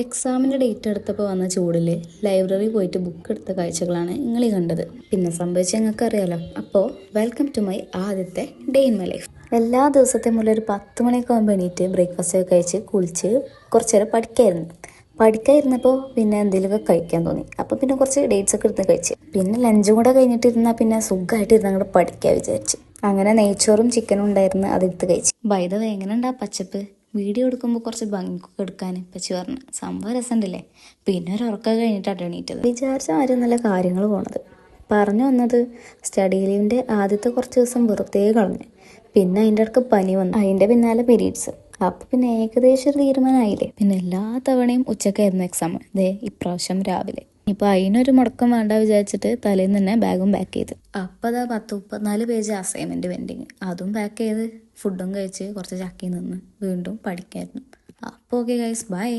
എക്സാമിന്റെ ഡേറ്റ് എടുത്തപ്പോൾ വന്ന ചൂടിൽ ലൈബ്രറി പോയിട്ട് ബുക്ക് എടുത്ത കാഴ്ചകളാണ് നിങ്ങൾ കണ്ടത്. പിന്നെ സംഭവിച്ച ഞങ്ങൾക്ക് അറിയാലോ അപ്പോൾ വെൽക്കം ടു മൈ ആദ്യത്തെ ഡേ ഇൻ മൈ ലൈഫ് എല്ലാ ദിവസത്തെ മുതൽ ഒരു പത്ത് മണിയൊക്കെ ആകുമ്പോൾ എണീറ്റ് ബ്രേക്ക്ഫാസ്റ്റ് ഒക്കെ കഴിച്ച് കുളിച്ച് കുറച്ച് നേരം പഠിക്കായിരുന്നു. പഠിക്കാതിരുന്നപ്പോൾ പിന്നെ എന്തെങ്കിലുമൊക്കെ കഴിക്കാൻ തോന്നി. അപ്പോൾ പിന്നെ കുറച്ച് ഡേറ്റ്സ് ഒക്കെ എടുത്ത് കഴിച്ച്. പിന്നെ ലഞ്ചും കൂടെ കഴിഞ്ഞിട്ട് ഇരുന്നാൽ പിന്നെ സുഖമായിട്ട് ഇരുന്ന് അങ്ങോട്ട് പഠിക്കാൻ വിചാരിച്ചു. അങ്ങനെ നെയ്ച്ചോറും ചിക്കനും ഉണ്ടായിരുന്നു അതെടുത്ത് കഴിച്ചു. വൈദവ് എങ്ങനെ ഉണ്ടാ പച്ചപ്പ്? വീഡിയോ എടുക്കുമ്പോൾ കുറച്ച് ഭംഗിക്കൊക്കെ എടുക്കാൻ പച്ചി പറഞ്ഞു. സംഭവം രസമുണ്ടല്ലേ പിന്നെ ഒരു ഉറക്കം കഴിഞ്ഞിട്ടാണ് എണീറ്റത്. വിചാരിച്ച ആരും നല്ല കാര്യങ്ങൾ പോണത്. പറഞ്ഞു വന്നത് സ്റ്റഡി ലീവിന്റെ ആദ്യത്തെ കുറച്ച് ദിവസം വെറുതെ കളഞ്ഞു. പിന്നെ അതിന്റെ ഇടയ്ക്ക് പനി വന്നു. അതിന്റെ പിന്നാലെ പീരീഡ്സ് അപ്പം പിന്നെ ഏകദേശം ഒരു തീരുമാനമായില്ലേ പിന്നെ എല്ലാ തവണയും ഉച്ചക്കായിരുന്നു എക്സാം ദേ ഇപ്രാവശ്യം രാവിലെ. ഇപ്പൊ അതിനൊരു മുടക്കം വേണ്ട വിചാരിച്ചിട്ട് തലേന്ന് തന്നെ ബാഗും പാക്ക് ചെയ്ത്. അപ്പൊ അതാ പത്ത് മുപ്പത്തിനാല് പേജ് അസൈൻമെന്റ് പെൻഡിങ് അതും പാക്ക് ചെയ്ത് ഫുഡും കഴിച്ച് കുറച്ച് ചക്കി നിന്ന് വീണ്ടും പഠിക്കായിരുന്നു. അപ്പോൾ ഓക്കെ ഗൈസ് ബൈ